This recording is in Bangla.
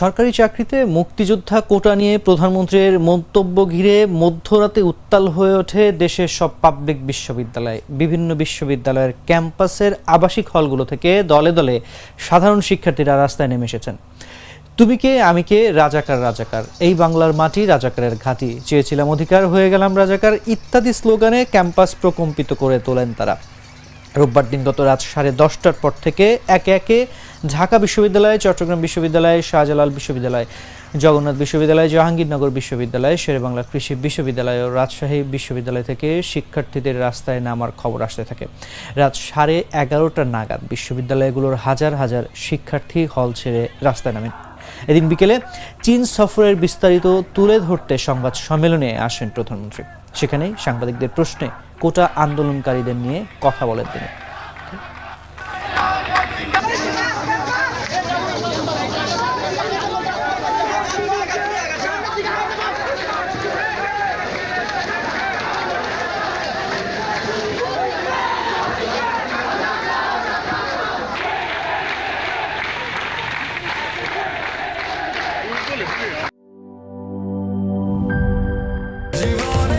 সরকারি চাকরিতে মুক্তিযোদ্ধা কোটা নিয়ে প্রধানমন্ত্রীর মন্তব্য ঘিরে মধ্যরাতে উত্তাল হয়ে ওঠে দেশের সব পাবলিক বিশ্ববিদ্যালয়। বিভিন্ন বিশ্ববিদ্যালয়ের ক্যাম্পাসের আবাসিক হলগুলো থেকে দলে দলে সাধারণ শিক্ষার্থীরা রাস্তায় নেমে এসেছেন। তুমি কে? আমি কে? রাজাকার রাজাকার। এই বাংলার মাটি রাজাকারের ঘাঁটি। চেয়েছিলাম অধিকার, হয়ে গেলাম রাজাকার। ইত্যাদি স্লোগানে ক্যাম্পাস প্রকম্পিত করে তোলেন তারা। রোববার দিন গত রাত সাড়ে দশটার পর থেকে একে একে ঢাকা বিশ্ববিদ্যালয়, চট্টগ্রাম বিশ্ববিদ্যালয়, শাহজালাল বিশ্ববিদ্যালয়, জগন্নাথ বিশ্ববিদ্যালয়, জাহাঙ্গীরনগর বিশ্ববিদ্যালয় শেরেবাংলা কৃষি বিশ্ববিদ্যালয় ও রাজশাহী বিশ্ববিদ্যালয় থেকে শিক্ষার্থীদের রাস্তায় নামার খবর আসতে থাকে। রাত সাড়ে এগারোটা নাগাদ বিশ্ববিদ্যালয়গুলোর হাজার হাজার শিক্ষার্থী হল ছেড়ে রাস্তায় নামেন। এদিন বিকেলে চীন সফরের বিস্তারিত তুলে ধরতে সংবাদ সম্মেলনে আসেন প্রধানমন্ত্রী। সেখানেই সাংবাদিকদের প্রশ্নে কোটা আন্দোলনকারীদের নিয়ে কথা বলেন তিনি।